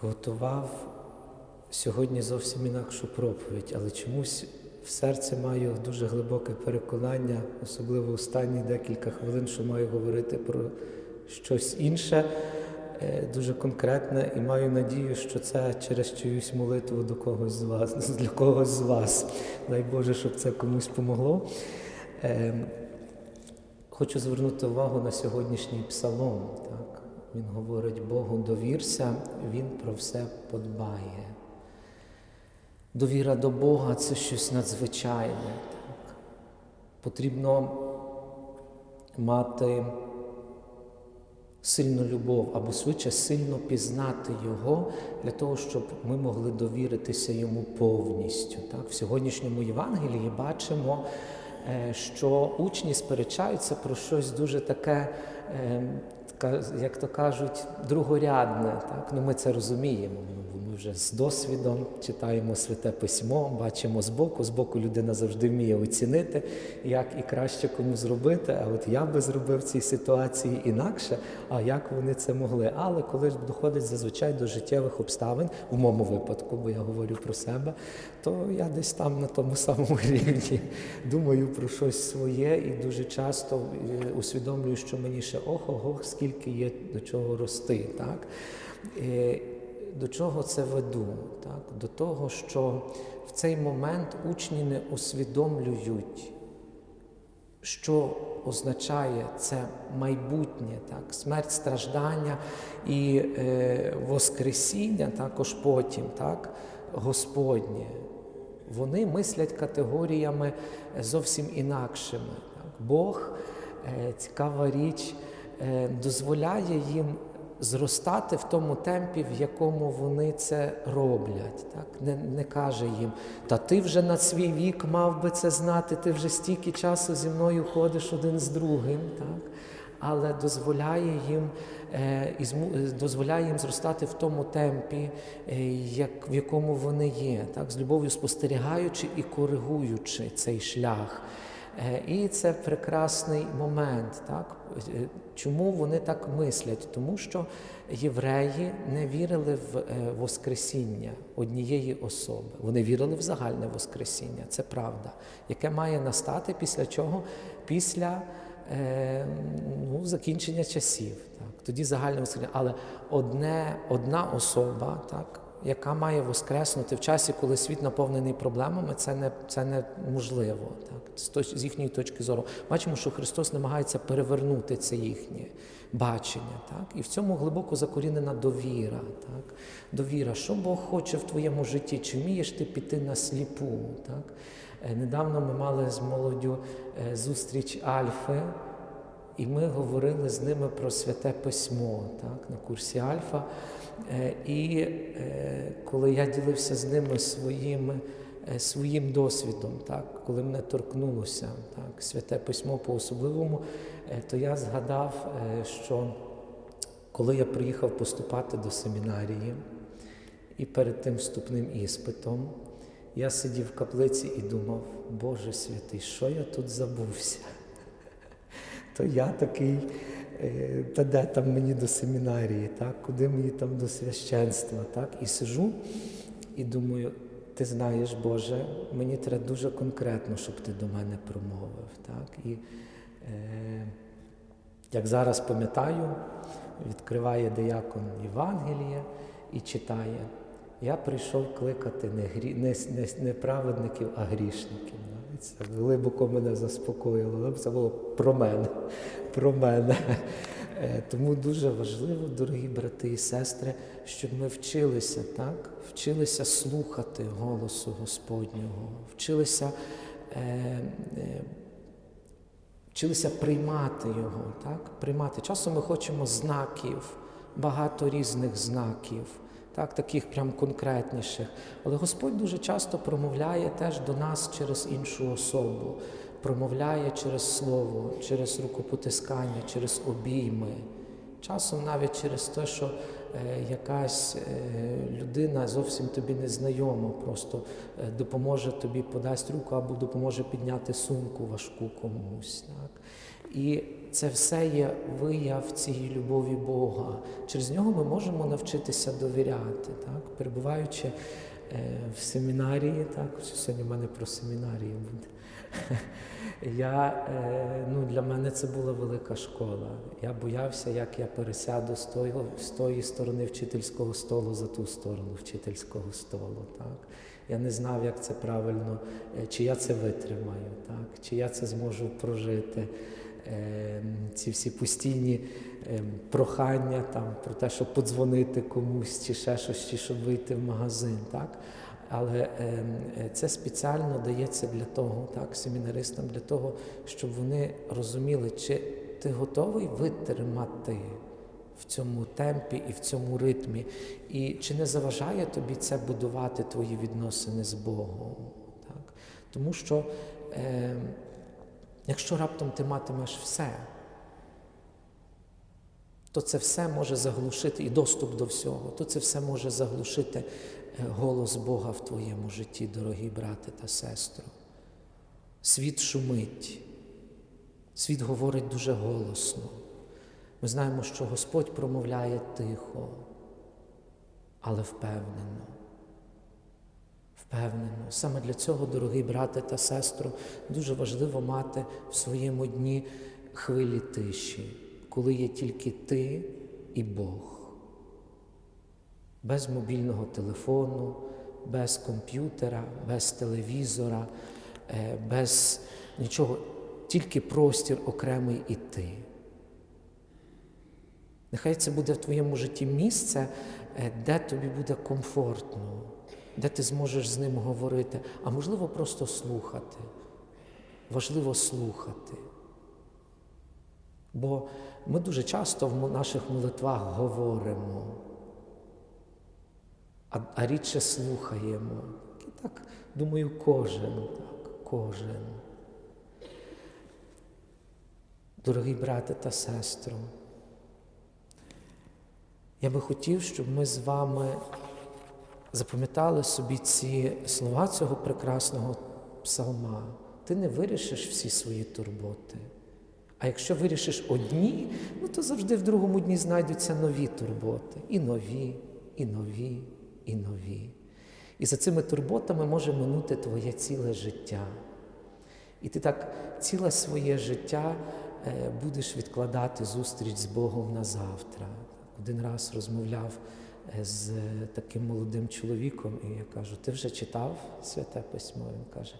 Готував сьогодні зовсім інакшу проповідь, але чомусь в серці маю дуже глибоке переконання, особливо останні декілька хвилин, що маю говорити про щось інше, е, дуже конкретне, і маю надію, що це через чиюсь молитву до когось з вас, для когось з вас. Дай Боже, щоб це комусь помогло. Е, Хочу звернути увагу на сьогоднішній псалом. Так? Він говорить, Богу довірся, Він про все подбає. Довіра до Бога це щось надзвичайне. Так? Потрібно мати сильну любов або швидше сильно пізнати Його для того, щоб ми могли довіритися йому повністю. Так? В сьогоднішньому Євангелії бачимо, е, що учні сперечаються про щось дуже таке, е, ка- як то кажуть, другорядне. Так? Ну, ми це розуміємо. Ми вже з досвідом читаємо святе письмо, бачимо збоку. Збоку людина завжди вміє оцінити, як і краще кому зробити. А от я би зробив в цій ситуації інакше, а як вони це могли. Але коли доходить зазвичай до життєвих обставин, в моєму випадку, бо я говорю про себе, то я десь там на тому самому рівні думаю про щось своє і дуже часто е, усвідомлюю, що мені ще ох-ого, скільки є до чого рости. Так? До чого це веду? Так? До того, що в цей момент учні не усвідомлюють, що означає це майбутнє, так? смерть, страждання і е, Воскресіння також потім, так? Господнє. Вони мислять категоріями зовсім інакшими. Так? Бог, е, цікава річ, дозволяє їм зростати в тому темпі, в якому вони це роблять. Так? Не, не каже їм, та ти вже на свій вік мав би це знати, ти вже стільки часу зі мною ходиш один з другим. Так? Але дозволяє їм, е, е, дозволяє їм зростати в тому темпі, е, як, в якому вони є, так? з любов'ю спостерігаючи і коригуючи цей шлях. Е, І це прекрасний момент. Так? Е, Чому вони так мислять? Тому що євреї не вірили в е, Воскресіння однієї особи. Вони вірили в загальне Воскресіння, це правда, яке має настати після чого? Після ну, закінчення часів. Так? Тоді загальне Воскресіння. Але одне, одна особа, так? Яка має воскреснути в часі, коли світ наповнений проблемами, це не це неможливо. Так? З, їхньої точки зору. Бачимо, що Христос намагається перевернути це їхнє бачення. Так? І в цьому глибоко закорінена довіра. Так? Довіра, що Бог хоче в твоєму житті, чи вмієш ти піти на сліпу. Так? Е, Недавно ми мали з молоддю е, зустріч Альфи. І ми говорили з ними про святе письмо так, на курсі Альфа. Е, І е, коли я ділився з ними своїм, е, своїм досвідом, так, коли мене торкнулося так, святе письмо по-особливому, то я згадав, що коли я приїхав поступати до семінарії, і перед тим вступним іспитом я сидів в каплиці і думав, Боже святий, що я тут забувся? То я такий, е, та де там мені до семінарії, так? куди мені там до священства. Так? І сижу і думаю, ти знаєш, Боже, мені треба дуже конкретно, щоб ти до мене промовив. Так? І е, як зараз пам'ятаю, відкриває диякон Євангеліє і читає. Я прийшов кликати не, грі... не, не, не праведників, а грішників. Це глибоко мене заспокоїло. Ну, Це було про мене. Про мене. Е, Тому дуже важливо, дорогі брати і сестри, щоб ми вчилися, так? вчилися слухати голосу Господнього, вчилися. Е, е, Вчилися приймати його, так? приймати. Часом ми хочемо знаків, багато різних знаків, так? таких прям конкретніших. Але Господь дуже часто промовляє теж до нас через іншу особу, промовляє через слово, через рукопотискання, через обійми. Часом навіть через те, що е, якась е, людина зовсім тобі незнайома, просто е, допоможе тобі, подасть руку або допоможе підняти сумку важку комусь. Так? І це все є вияв цієї любові Бога. Через нього ми можемо навчитися довіряти, так? перебуваючи е, в семінарії, так? сьогодні в мене про семінарії буде. Я, е, ну, для мене це була велика школа. Я боявся, як я пересяду з тої, з тої сторони вчительського столу за ту сторону вчительського столу. Так? Я не знав, як це правильно, е, чи я це витримаю, так? чи я це зможу прожити. Е, Ці всі постійні е, прохання там, про те, щоб подзвонити комусь, чи ще щось, чи щоб вийти в магазин. Так? Але е, е, це спеціально дається для того, так, семінаристам, для того, щоб вони розуміли, чи ти готовий витримати в цьому темпі і в цьому ритмі, і чи не заважає тобі це будувати твої відносини з Богом. Так? Тому що е, якщо раптом ти матимеш все, то це все може заглушити і доступ до всього, то це все може заглушити е, голос Бога в твоєму житті, дорогі брати та сестро. Світ шумить, світ говорить дуже голосно. Ми знаємо, що Господь промовляє тихо, але впевнено. Впевнено. Саме для цього, дорогі брати та сестро, дуже важливо мати в своєму дні хвилі тиші, коли є тільки ти і Бог. Без мобільного телефону, без комп'ютера, без телевізора, е, без нічого, тільки простір окремий і ти. Нехай це буде в твоєму житті місце, е, де тобі буде комфортно, де ти зможеш з ним говорити, а можливо, просто слухати. Важливо слухати. Бо ми дуже часто в наших молитвах говоримо, а, а рідше слухаємо. І так, думаю, кожен, так, кожен. Дорогі брати та сестри, я би хотів, щоб ми з вами запам'ятали собі ці слова цього прекрасного псалма. Ти не вирішиш всі свої турботи. А якщо вирішиш одні, ну то завжди в другому дні знайдуться нові турботи. І нові, і нові, і нові. І за цими турботами може минути твоє ціле життя. І ти так ціле своє життя е, будеш відкладати зустріч з Богом на завтра. Один раз розмовляв з таким молодим чоловіком, і я кажу: ти вже читав святе письмо? Він каже,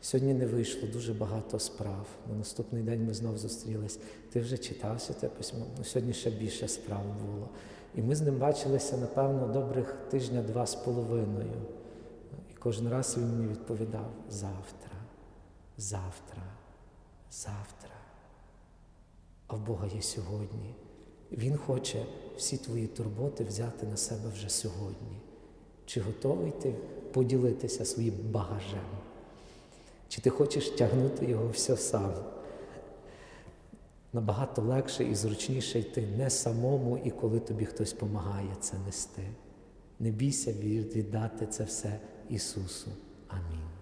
сьогодні не вийшло дуже багато справ. На наступний день ми знов зустрілись. Ти вже читав святе письмо? Ну, сьогодні ще більше справ було. І ми з ним бачилися, напевно, добрих тижня-два з половиною. І кожен раз він мені відповідав: завтра, завтра, завтра. А в Бога є сьогодні. Він хоче всі твої турботи взяти на себе вже сьогодні. Чи готовий ти поділитися своїм багажем? Чи ти хочеш тягнути його все сам? Набагато легше і зручніше йти не самому, і коли тобі хтось допомагає це нести. Не бійся віддати це все Ісусу. Амінь.